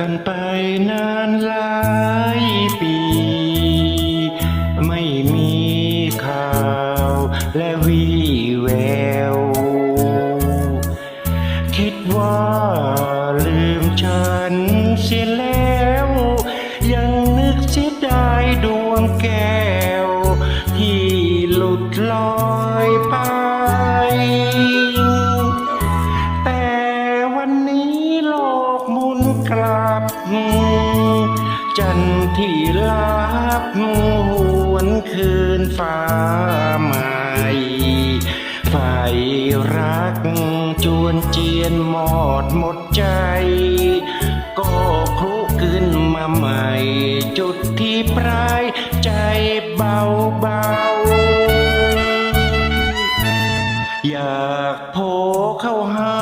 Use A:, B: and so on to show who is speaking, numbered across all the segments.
A: กันานหลายปี ไม่มีข่าวและวีแวว คิดว่าลืมฉันเสียแล้ว ยังนึกเสียดายดวงแก้ว ที่หลุดลอย จันทร์ที่ลับหวนคืนฟ้าใหม่ไฟรักจวนเจียนหมอดหมดใจ ก็คลุขึ้นมาใหม่ จุดที่ปลายใจเบาเบาอยากโผล่เข้าหา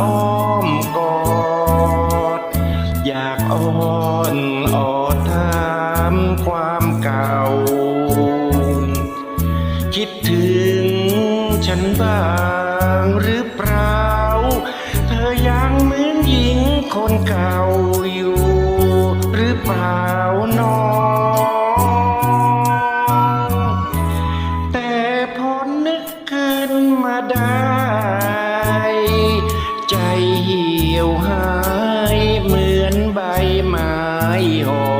A: อ้อมกอด อยากอ้อ เก่า คิดถึงฉันบ้างหรือเปล่า เธอยังเหมือนหญิงคนเก่าอยู่ หรือเปล่าน้อง แต่พอนึกขึ้นมาได้ ใจเหี่ยวหายเหมือนใบไม้หอ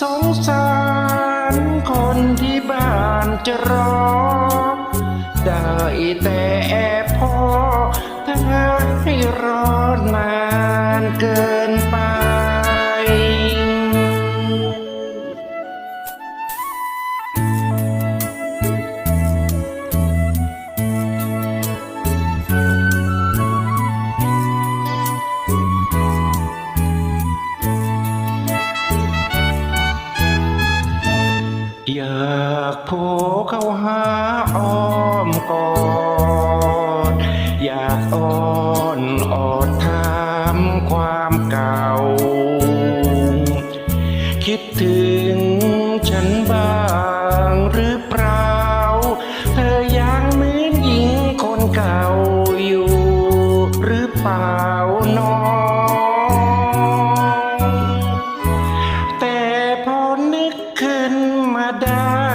A: สงสารคนที่บ้านจะรอ ได้แต่แอบพอถ้าให้รอนานเกิน โผล่เข้าหาอ้อมกอด อยากอ้อนออดถามความเก่า คิดถึงฉันบ้างหรือเปล่า เธอยังเหมือนหญิงคนเก่าอยู่หรือเปล่าน้อง แต่พอนึกขึ้นมาได้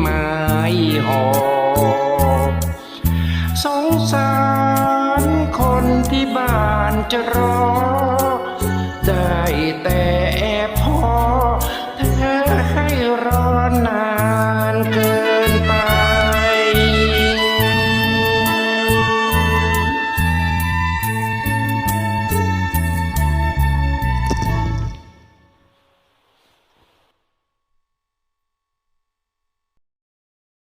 A: ไม่หอบสงสารคนที่บ้านจะรอ ได้แต่